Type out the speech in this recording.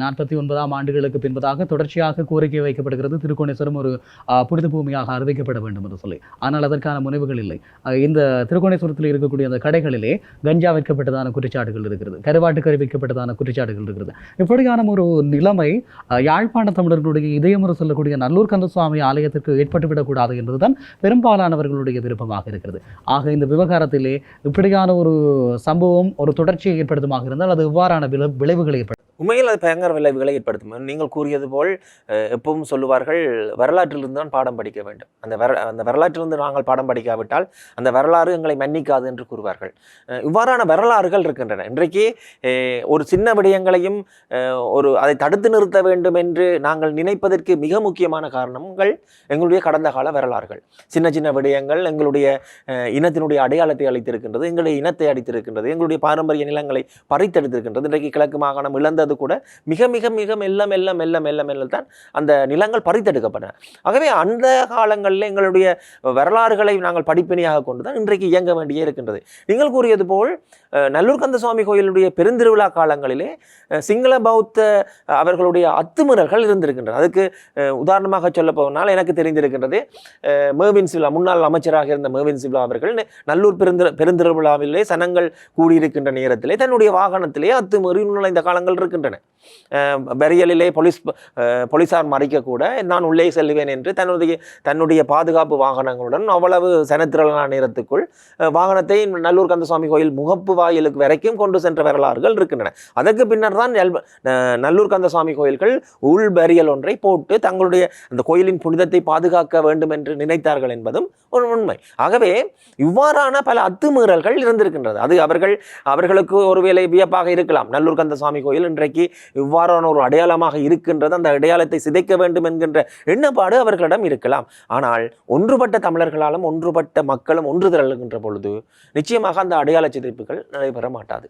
நாற்பத்தி ஒன்பதாம் ஆண்டுகளுக்கு பின்பதாக தொடர்ச்சியாக கோரிக்கை வைக்கப்படுகிறது. திருக்கோணேஸ்வரம் ஒரு புனித பூமியாக அறிவிக்கப்பட வேண்டும் என்று சொல்லி. ஆனால் அதற்கான முனைவுகள் இல்லை. இந்த திருக்கோணேஸ்வரத்தில் இருக்கக்கூடிய அந்த கடைகளிலே கஞ்சா வைக்கப்பட்டதான குற்றச்சாட்டுகள் இருக்கிறது. கருவாட்டுக்கறி வைக்கப்பட்டதான குற்றச்சாட்டுகள் இருக்கிறது. இப்படியான ஒரு நிலைமை யாழ்ப்பாண தமிழர்களுடைய இதயமுறை சொல்லக்கூடிய நல்லூர் கந்தசுவாமி ஆலயத்திற்கு ஏற்பட்டுவிடக்கூடாது என்பதுதான் பெரும்பாலானவர்களுடைய விருப்பமாக இருக்கிறது. ஆக இந்த விவகாரத்திலே இப்படியான ஒரு சம்பவம் ஒரு தொடர்ச்சியை ஏற்படுத்துமாக இருந்தால் அது இவ்வாறான விளைவுகளை ஏற்படுத்தும். உண்மையில் அது பயங்கர விளைவுகளை ஏற்படுத்தும். நீங்கள் கூறியது போல் எப்பவும் சொல்லுவார்கள் வரலாற்றிலிருந்து தான் பாடம் படிக்க வேண்டும். அந்த வர அந்த வரலாற்றிலிருந்து நாங்கள் பாடம் படிக்காவிட்டால் அந்த வரலாறு எங்களை மன்னிக்காது என்று கூறுவார்கள். இவ்வாறான வரலாறுகள் இருக்கின்றன. இன்றைக்கு ஒரு சின்ன விடயங்களையும் ஒரு அதை தடுத்து நிறுத்த வேண்டும் என்று நாங்கள் நினைப்பதற்கு மிக முக்கியமான காரணங்கள் எங்களுடைய கடந்த கால வரலாறுகள். சின்ன சின்ன விடயங்கள் எங்களுடைய இனத்தினுடைய அடையாளத்தை அளித்திருக்கின்றது எங்களுடைய இனத்தை அடித்திருக்கின்றது எங்களுடைய பாரம்பரிய நிலங்களை பறித்தெடுத்திருக்கின்றது. இன்றைக்கு கிழக்கு மாகாணம் இழந்த இருந்தது கூட மிக மிக மிக மெல்ல மெல்ல மெல்ல மெல்ல மெல்ல தான் அந்த நிலங்கள் பறித்தெடுக்கப்பட்டன. ஆகவே அந்த காலங்களில் எங்களுடைய வரலாறுகளை நாங்கள் படிப்பினையாக கொண்டு தான் இன்றைக்கு இயங்க வேண்டியே இருக்கின்றது. நீங்கள் கூறியது போல் நல்லூர்கந்த சுவாமி கோயிலுடைய பெருந்திருவிழா காலங்களிலே சிங்கள பௌத்த அவர்களுடைய அத்துமீறல்கள் இருந்திருக்கின்றன. அதுக்கு உதாரணமாக சொல்ல போனால் எனக்கு தெரிந்திருக்கின்றது மேவின் சிவ்லா முன்னாள் அமைச்சராக இருந்த மேவின் சிவ்லா அவர்கள் நல்லூர் பெருந்திரு பெருந்திருவிழாவிலே சனங்கள் கூடியிருக்கின்ற நேரத்திலே தன்னுடைய வாகனத்திலே அத்துமீறி நுழைந்த காலங்கள் இருக்கின்றன. பெரியலிலே போலீஸ் போலீஸார் போலீசார் நான் உள்ளே செல்வேன் என்று தன்னுடைய தன்னுடைய பாதுகாப்பு வாகனங்களுடன் அவ்வளவு சனத்திரளான நேரத்துக்குள் வாகனத்தை நல்லூர் கந்தசுவாமி கோயில் முகப்பு வாயிலுக்கு வரைக்கும் கொண்டு சென்ற வரலாறுகள் இருக்கின்றன. அதற்கு பின்னர் தான் நல்லூர் கந்தசுவாமி கோயில்கள் உள் பெரியல் ஒன்றை போட்டு தங்களுடைய அந்த கோயிலின் புனிதத்தை பாதுகாக்க வேண்டும் என்று நினைத்தார்கள் என்பதும் ஒரு உண்மை. ஆகவே இவ்வாறான பல அத்துமீறல்கள் இருந்திருக்கின்றது. அது அவர்கள் அவர்களுக்கு ஒருவேளை வியப்பாக இருக்கலாம். நல்லூர் கந்த சுவாமி கோயில் இன்றைக்கு இவ்வாறான ஒரு அடையாளமாக இருக்கின்றது. அந்த அடையாளத்தை சிதைக்க வேண்டும் என்கின்ற எண்ணப்பாடு அவர்களிடம் இருக்கலாம். ஆனால் ஒன்றுபட்ட தமிழர்களாலும் ஒன்றுபட்ட மக்களும் ஒன்று திரளுகின்ற பொழுது நிச்சயமாக அந்த அடையாள சிதைப்புகள் நடைபெற மாட்டாது.